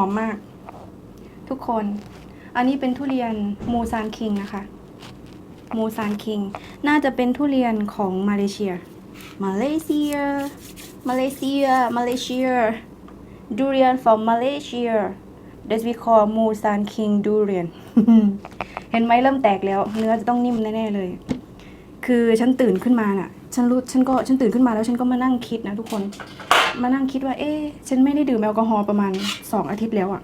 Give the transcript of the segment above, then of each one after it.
อมมาก ทุกคน อันนี้เป็นทุเรียนมูซานคิงนะคะ มูซานคิง น่าจะเป็นทุเรียนของมาเลเซีย มาเลเซีย มาเลเซีย มาเลเซีย durian from Malaysia that we call Musan King durian เห็นไหมเริ่มแตกแล้ว เนื้อจะต้องนิ่มแน่ๆเลย คือฉันตื่นขึ้นมาน่ะ ฉันรู้ ฉันก็ ฉันตื่นขึ้นมาแล้วฉันก็มานั่งคิดนะทุกคน มานั่งคิดว่า เอ๊ะฉันไม่ได้ดื่มแอลกอฮอล์ประมาณสองอาทิตย์แล้วอะ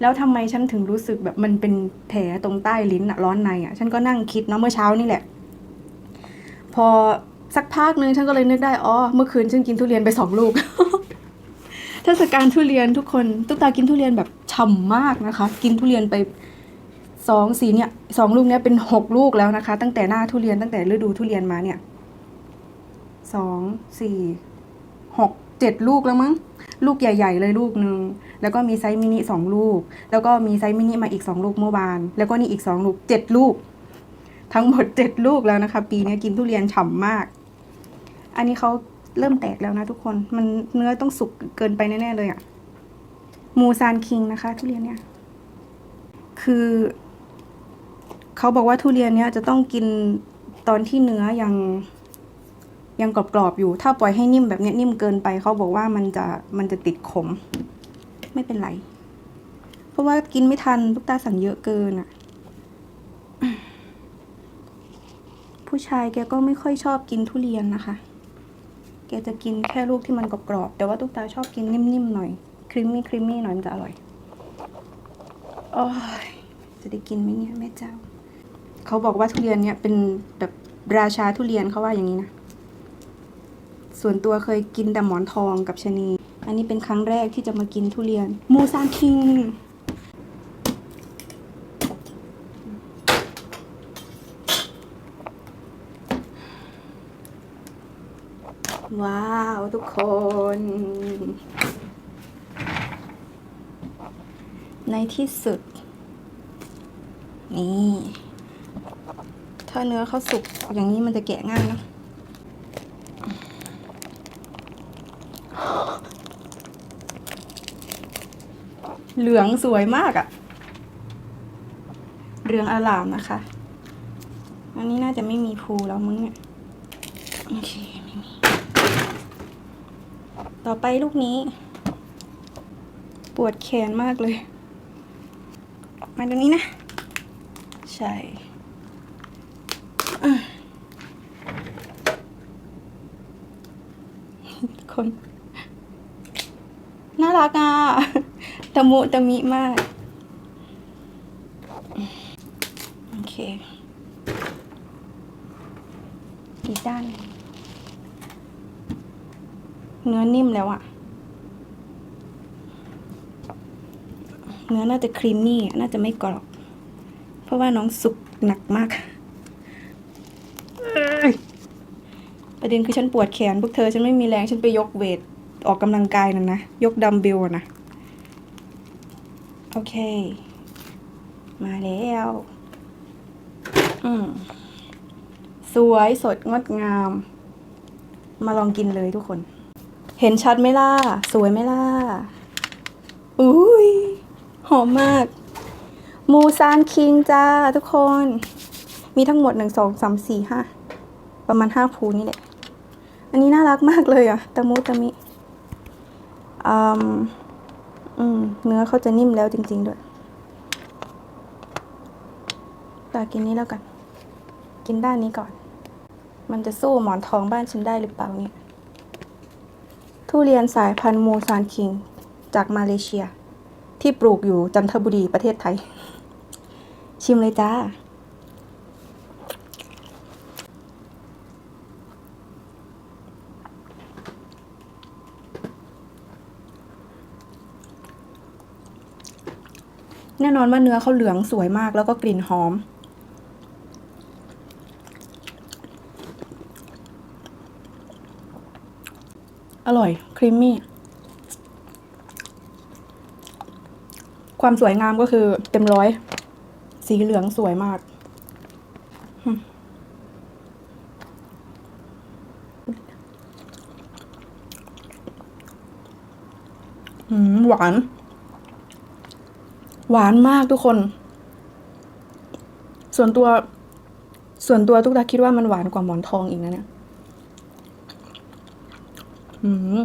แล้วทำไมฉันถึงรู้สึกแบบมันเป็นแผลตรงใต้ลิ้นอะร้อนในอะฉันก็นั่งคิดเนาะเมื่อเช้านี่แหละ พอสักพักนึงฉันก็เลยนึกได้อ๋อเมื่อคืนฉันกินทุเรียนไปสองลูกเทศกาลทุเรียนทุกคนตุ๊กตากินทุเรียนแบบฉ่ำมากนะคะ กินทุเรียนไปสองสีเนี่ยสองลูกเนี้ยเป็นหกลูกแล้วนะคะ ตั้งแต่หน้าทุเรียนตั้งแต่ฤดูทุเรียนมาเนี่ยสองสี่หก เจ็ดลูกแล้วมั้งลูกใหญ่ ๆ เลยลูกหนึ่งแล้วก็มีไซส์มินิสองลูก แล้วก็มีไซส์มินิมาอีกสองลูกเมื่อวาน แล้วก็นี่อีกสองลูกเจ็ดลูก ทั้งหมดเจ็ดลูกแล้วนะคะ ปีนี้กินทุเรียนฉ่ำมาก อันนี้เขาเริ่มแตกแล้วนะทุกคน มันเนื้อต้องสุกเกินไปแน่ๆเลยอะ่ะมูซานคิงนะคะ ทุเรียนเนี่ย คือเขาบอกว่าทุเรียนเนี้ยจะต้องกินตอนที่เนื้อยัง ยังกรอบๆอยู่ ถ้าปล่อยให้นิ่มแบบนี้นิ่มเกินไปเขาบอกว่ามันจะมันจะติดขม ไม่เป็นไร เพราะว่ากินไม่ทันลูกตาสั่งเยอะเกินอะ ผู้ชายแกก็ไม่ค่อยชอบกินทุเรียนนะคะ แกจะกินแค่ลูกที่มันกรอบๆแต่ว่าตุ๊กตาชอบกินนิ่มๆหน่อยครีมมี่ครีมมี่หน่อยมันจะอร่อยโอ้ยจะได้กินไหมเนี่ยแม่เจ้า เขาบอกว่าทุเรียนเนี่ยเป็นแบบราชาทุเรียนเขาว่าอย่างนี้นะ ส่วนตัวเคยกินแต่หมอนทองกับชะนี อันนี้เป็นครั้งแรกที่จะมากินทุเรียน มูซานคิง ว้าวทุกคน ในที่สุด นี่ ถ้าเนื้อเขาสุกอย่างนี้มันจะแกะง่ายเนอะ เหลืองสวยมากอะเรืองอลามนะคะ อันนี้น่าจะไม่มีภูแล้วมึงเนี่ยโอเคไม่มี ต่อไปลูกนี้ ปวดแขนมากเลย มาตรงนี้นะ ใช่คน น่ารักอะ ตะมุตะมิมาก โอเคอีกด้านหนึ่งเนื้อนิ่มแล้วอะเนื้อน่าจะครีมมี่ น่าจะไม่กรอบ เพราะว่าน้องสุกหนักมากเอ้ยประเด็นคือฉันปวดแขน พวกเธอฉันไม่มีแรง ฉันไปยกเวท ออกกำลังกายนั่นนะ ยกดัมเบลอะนะ โอเค มาแล้ว อืม สวยสดงดงาม มาลองกินเลยทุกคน เห็นชัดไหมล่ะ สวยไหมล่ะ อุ้ย หอมมาก มูซานคิงจ้าทุกคน มีทั้งหมดหนึ่งสองสามสี่ห้า ประมาณห้าภูนี่แหละ อันนี้น่ารักมากเลยอะตะมุตะมิอืม อืม เนื้อเขาจะนิ่มแล้วจริง ๆ ด้วย ตากินนี้แล้วกัน กินด้านนี้ก่อน มันจะสู้หมอนทองบ้านฉันได้หรือเปล่าเนี่ย ทุเรียนสายพันธุ์มูซานคิง จากมาเลเซีย ที่ปลูกอยู่จันทบุรีประเทศไทย ชิมเลยจ้า แน่นอนว่าเนื้อเขาเหลืองสวยมากแล้วก็กลิ่นหอม อร่อย ครีมมี่ ความสวยงามก็คือเต็มร้อย สีเหลืองสวยมากอืมอืมหวาน หวานมากทุกคน ส่วนตัว ส่วนตัวทุกตาคิดว่ามันหวานกว่าหมอนทองอีกนะเนี่ยอืม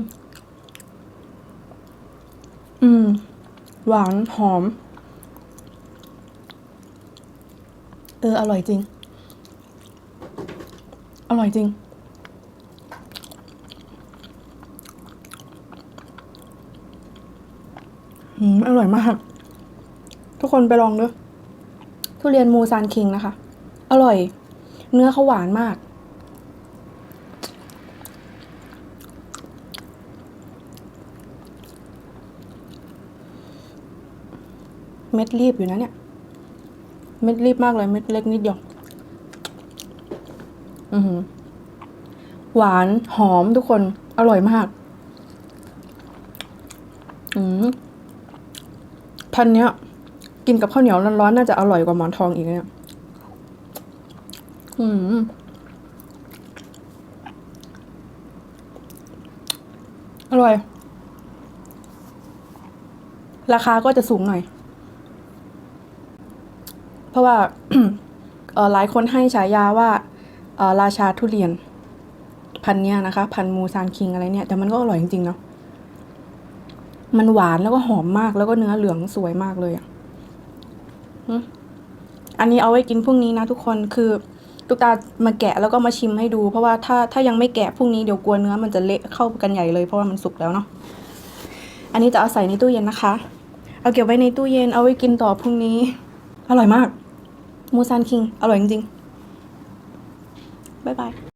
อืม หวานหอม เออ อร่อยจริง อร่อยจริง อืม อร่อยมาก กคนไปลองด้วยทุเรียนมูซานคิงนะคะ อร่อย เนื้อเขาหวานมาก เม็ดรีบอยู่นะเนี่ย เม็ดรีบมากเลย เม็ดเล็กนิดเดียวอือหือหวานหอมทุกคนอร่อยมาก อืมพันเนี้ย กินกับข้าวเหนียวร้อนๆน่าจะอร่อยกว่าหมอนทองอีกนะเนี่ยอืมอร่อย ราคาก็จะสูงหน่อย เพราะว่าเอ่อหลายคนให้ฉายาว่าเอ่อราชาทุเรียน พันเนี้ยนะคะ พันมูซานคิงอะไรเนี่ย แต่มันก็อร่อยจริงๆเนาะมันหวานแล้วก็หอมมากแล้วก็เนื้อเหลืองสวยมากเลยอะหึ อันนี้เอาไว้กินพรุ่งนี้นะทุกคนคือตุกตามาแกะแล้วก็มาชิมให้ดู เพราะว่าถ้าถ้ายังไม่แกะพรุ่งนี้เดี๋ยวกลัวเนื้อมันจะเละเข้ากันใหญ่เลยเพราะว่ามันสุกแล้วเนาะอันนี้จะเอาใส่ในตู้เย็นนะคะ เอาเก็บไว้ในตู้เย็นเอาไว้กินต่อพรุ่งนี้ อร่อยมาก มูซานคิง อร่อยจริงๆบ๊ายบาย